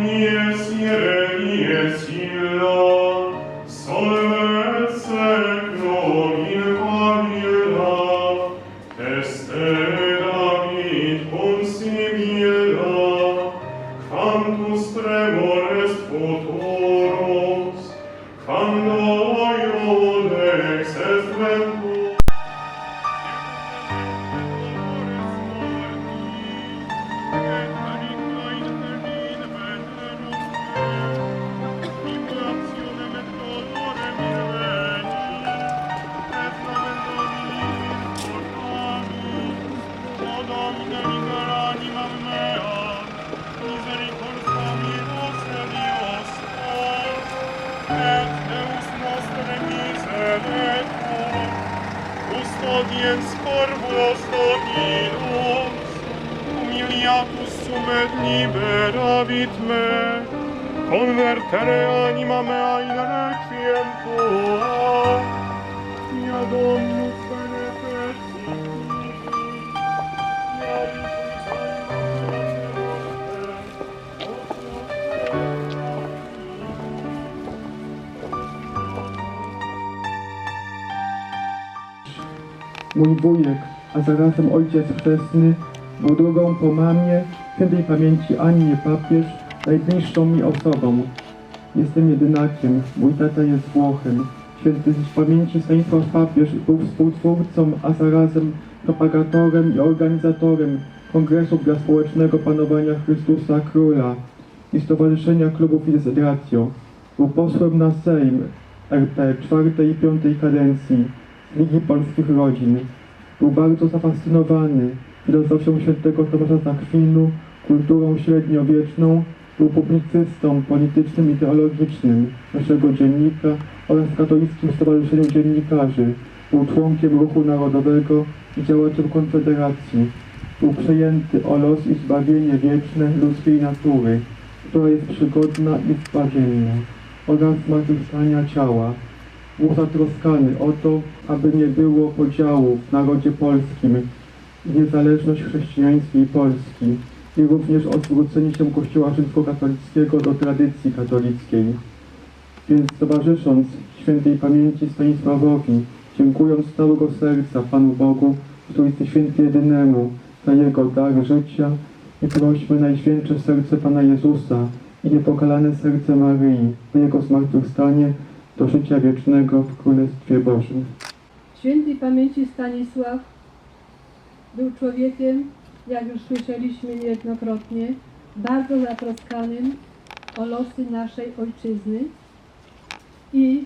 Yes, yes. sapiens corvos dominus, humiliatus sum et liberavit me, convertere anima mea in requiem tua, Tia Domine, Mój wujek, a zarazem ojciec chrzestny, był drugą po mamie, świętej pamięci Annie papież, najbliższą mi osobą. Jestem jedynakiem, mój tata jest Włochem. Święty z pamięci Stanisław papież był współtwórcą, a zarazem propagatorem i organizatorem Kongresu dla Społecznego Panowania Chrystusa Króla i Stowarzyszenia et Ratio. Był posłem na Sejm RP czwartej i piątej kadencji Ligi Polskich Rodzin. Był bardzo zafascynowany filozofią świętego Tomasza z Akwinu, kulturą średniowieczną, był publicystą politycznym i teologicznym naszego dziennika oraz Katolickim Stowarzyszeniu Dziennikarzy. Był członkiem Ruchu Narodowego i działaczem Konfederacji. Był przejęty o los i zbawienie wieczne ludzkiej natury, która jest przygodna i zbawienna, oraz zmartwychwstania ciała. Zatroskany o to, aby nie było podziału w narodzie polskim, niezależność chrześcijańskiej Polski i również o zwrócenie się Kościoła rzymskokatolickiego do tradycji katolickiej. Więc towarzysząc świętej pamięci Stanisławowi, dziękując z całego serca Panu Bogu, jest święty jedynemu, za Jego dar życia i prośmy Najświętsze Serce Pana Jezusa i niepokalane Serce Maryi za Jego zmartwychwstanie do życia wiecznego w Królestwie Bożym. Świętej pamięci Stanisław był człowiekiem, jak już słyszeliśmy niejednokrotnie, bardzo zatroskanym o losy naszej ojczyzny i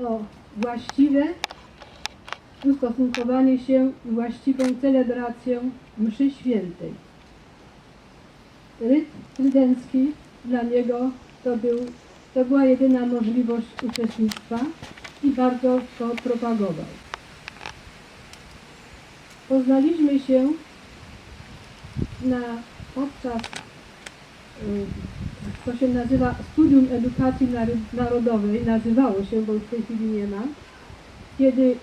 o właściwe ustosunkowanie się i właściwą celebrację mszy świętej. Ryt trydencki dla niego to, był, to była jedyna możliwość uczestnictwa i bardzo to propagował. Poznaliśmy się na podczas y, to się nazywa Studium Edukacji Narodowej, nazywało się, bo już w tej chwili nie ma, kiedy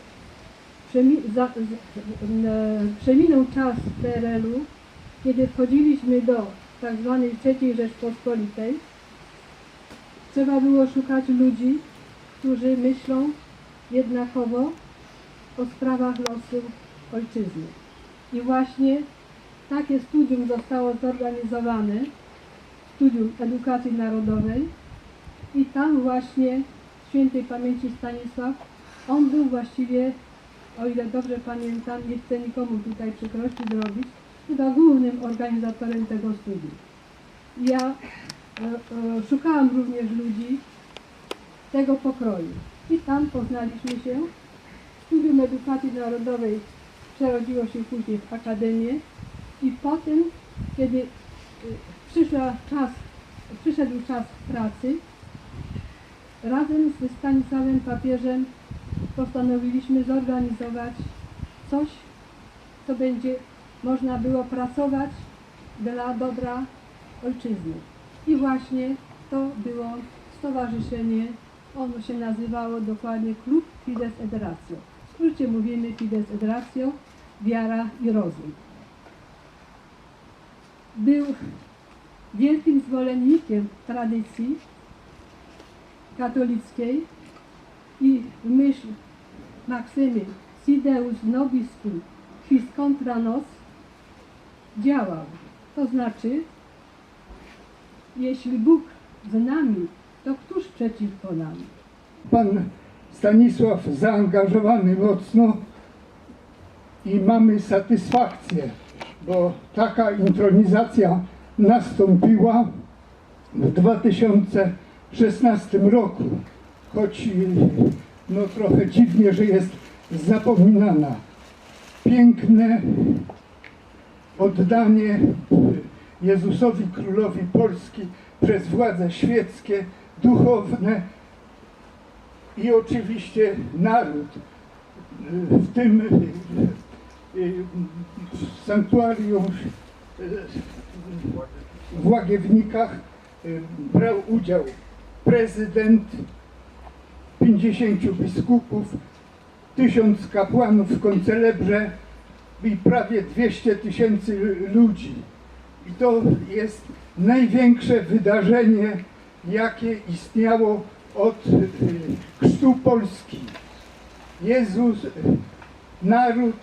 e, przeminął czas PRL-u, kiedy wchodziliśmy do tak zwanej III Rzeczpospolitej, trzeba było szukać ludzi, którzy myślą jednakowo o sprawach losu ojczyzny. I właśnie takie studium zostało zorganizowane, studium edukacji narodowej i tam właśnie świętej pamięci Stanisław, on był właściwie, o ile dobrze pamiętam, nie chcę nikomu tutaj przykrości zrobić, chyba głównym organizatorem tego studium. Ja szukałam również ludzi, tego pokroju. I tam poznaliśmy się. Studium Edukacji Narodowej przerodziło się później w Akademię i potem, kiedy przyszła czas, przyszedł czas pracy, razem ze Stanisławem Papieżem postanowiliśmy zorganizować coś, co będzie można było pracować dla dobra ojczyzny. I właśnie to było stowarzyszenie, ono się nazywało dokładnie Klub Fides et Ratio. W skrócie mówimy Fides et Ratio, wiara i rozum. Był wielkim zwolennikiem tradycji katolickiej i w myśl Maksymy Sideus nobis cum, quis contra nos działał. To znaczy, jeśli Bóg z nami, to któż przeciwko nam? Pan Stanisław zaangażowany mocno i mamy satysfakcję, bo taka intronizacja nastąpiła w 2016 roku, choć no trochę dziwnie, że jest zapominana. Piękne oddanie Jezusowi Królowi Polski przez władze świeckie, duchowne i oczywiście naród. W tym w sanktuarium w Łagiewnikach brał udział prezydent, 50 biskupów, 1000 kapłanów w koncelebrze i prawie 200 tysięcy ludzi. I to jest największe wydarzenie, jakie istniało od y, chrztu Polski. Jezus, y, naród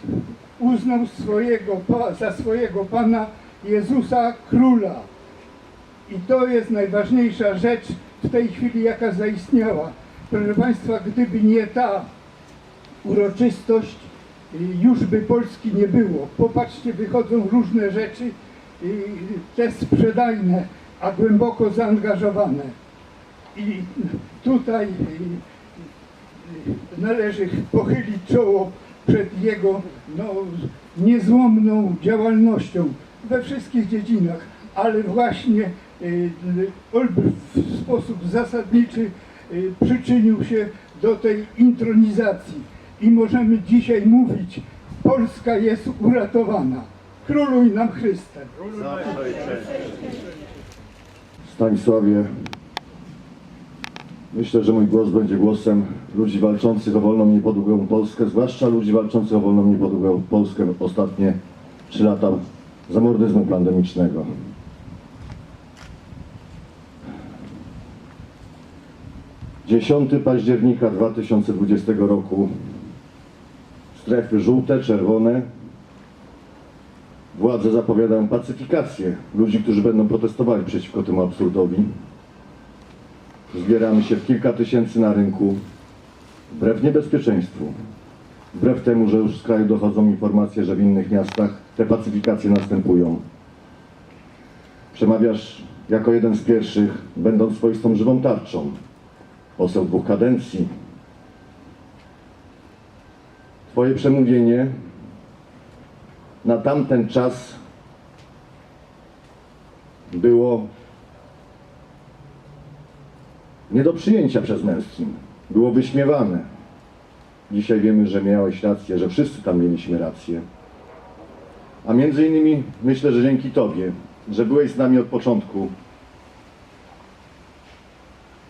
uznał swojego, za swojego Pana Jezusa Króla. I to jest najważniejsza rzecz w tej chwili, jaka zaistniała. Proszę Państwa, gdyby nie ta uroczystość, y, już by Polski nie było. Popatrzcie, wychodzą różne rzeczy, y, te sprzedajne, a głęboko zaangażowane. I tutaj należy pochylić czoło przed jego no, niezłomną działalnością we wszystkich dziedzinach, ale właśnie y, w sposób zasadniczy y, przyczynił się do tej intronizacji. I możemy dzisiaj mówić, Polska jest uratowana. Króluj nam Chryste. Stanisławie, myślę, że mój głos będzie głosem ludzi walczących o wolną niepodległą Polskę, zwłaszcza ludzi walczących o wolną niepodległą Polskę ostatnie trzy lata zamordyzmu pandemicznego. Dziesiąty października 2020 roku strefy żółte, czerwone Władze zapowiadają pacyfikację ludzi, którzy będą protestowali przeciwko temu absurdowi. Zbieramy się w kilka tysięcy na rynku, wbrew niebezpieczeństwu, wbrew temu, że już z kraju dochodzą informacje, że w innych miastach te pacyfikacje następują. Przemawiasz jako jeden z pierwszych, będąc swoistą żywą tarczą. Poseł dwóch kadencji. Twoje przemówienie na tamten czas było nie do przyjęcia przez mainstream. Było wyśmiewane. Dzisiaj wiemy, że miałeś rację, że wszyscy tam mieliśmy rację. A między innymi myślę, że dzięki Tobie, że byłeś z nami od początku,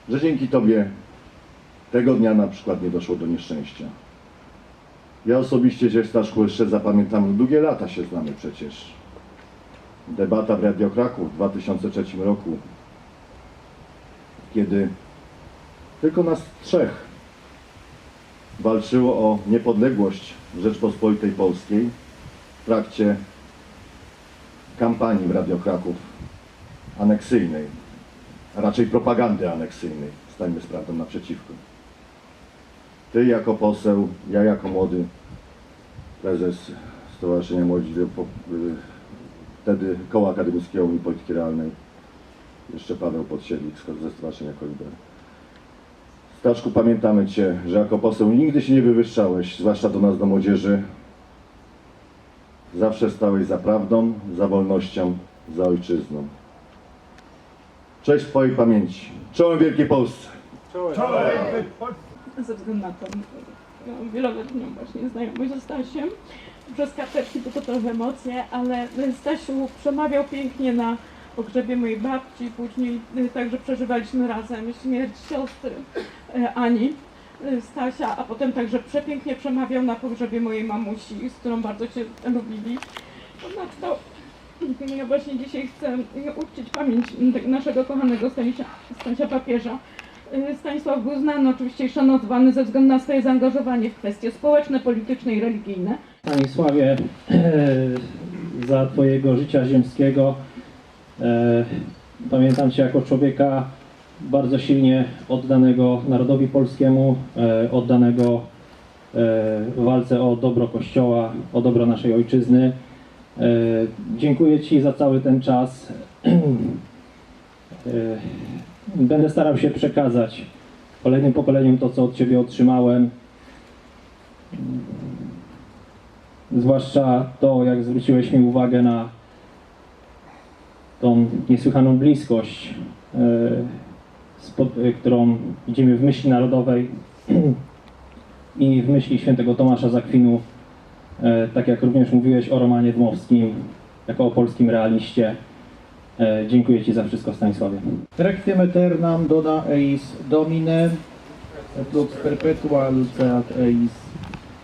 że dzięki Tobie tego dnia na przykład nie doszło do nieszczęścia. Ja osobiście Cię, Staszku, jeszcze zapamiętam, długie lata się znamy przecież. Debata w Radio Kraków w 2003 roku, kiedy tylko nas trzech walczyło o niepodległość Rzeczpospolitej Polskiej w trakcie kampanii w Radio Kraków aneksyjnej, a raczej propagandy aneksyjnej. Stańmy z prawdą naprzeciwko. Ty jako poseł, ja jako młody prezes Stowarzyszenia Młodzi, po- y, wtedy Koła Akademickiego i Polityki Realnej, jeszcze Paweł Podsiedlik ze Stowarzyszenia Koliber. Staszku, pamiętamy Cię, że jako poseł nigdy się nie wywyższałeś, zwłaszcza do nas, do młodzieży. Zawsze stałeś za prawdą, za wolnością, za ojczyzną. Cześć Twojej pamięci. Czołem Wielkiej Polsce. ze względu na tą no, wieloletnią właśnie znajomość ze Stasiem. Przez karteczki to, trochę emocje, ale Stasiu przemawiał pięknie na pogrzebie mojej babci, później y, także przeżywaliśmy razem śmierć siostry y, Ani, Stasia, a potem także przepięknie przemawiał na pogrzebie mojej mamusi, z którą bardzo się lubili. Ponadto Ja właśnie dzisiaj chcę uczcić pamięć tego naszego kochanego Stasia papieża. Y, Stanisław był znany oczywiście i szanowany ze względu na swoje zaangażowanie w kwestie społeczne, polityczne i religijne. Stanisławie, za Twojego życia ziemskiego. E, Pamiętam Cię jako człowieka bardzo silnie oddanego narodowi polskiemu, e, oddanego e, walce o dobro Kościoła, o dobro naszej ojczyzny. E, Dziękuję Ci za cały ten czas. Będę starał się przekazać kolejnym pokoleniom to, co od Ciebie otrzymałem. Zwłaszcza to, jak zwróciłeś mi uwagę na tą niesłychaną bliskość, e, e, którą widzimy w myśli narodowej i w myśli świętego Tomasza Zakwinu, e, tak jak również mówiłeś o Romanie Dmowskim, jako o polskim realiście. E, Dziękuję Ci za wszystko, Stanisławie. Requiem aeternam dona eis Domine, et lux perpetua luceat eis.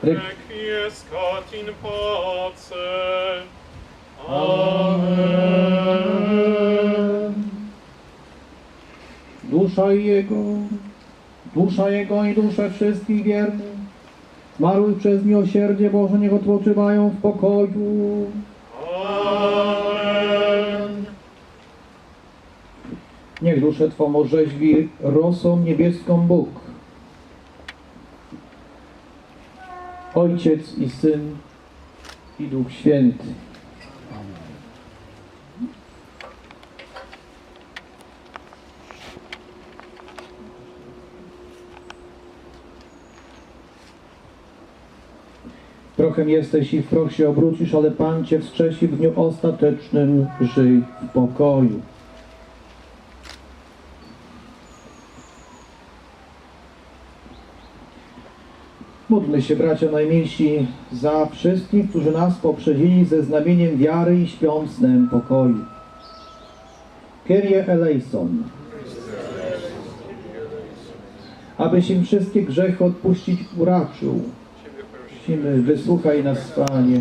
Requiescat in pace. Dusza Jego, dusza Jego i dusze wszystkich wiernych, zmarłych przez miłosierdzie Boże, niech odpoczywają w pokoju. Niech duszę Twą orzeźwi rosą niebieską Bóg. Ojciec i Syn i Duch Święty. Prochem jesteś i w proch się obrócisz, ale Pan Cię wskrzesi w dniu ostatecznym. Żyj w pokoju. Módlmy się, bracia najmilsi, za wszystkich, którzy nas poprzedzili ze znamieniem wiary i śpią snem pokoju. Kyrie eleison. Abyś im wszystkie grzechy odpuścić uraczył. Prosimy, wysłuchaj nas, Panie.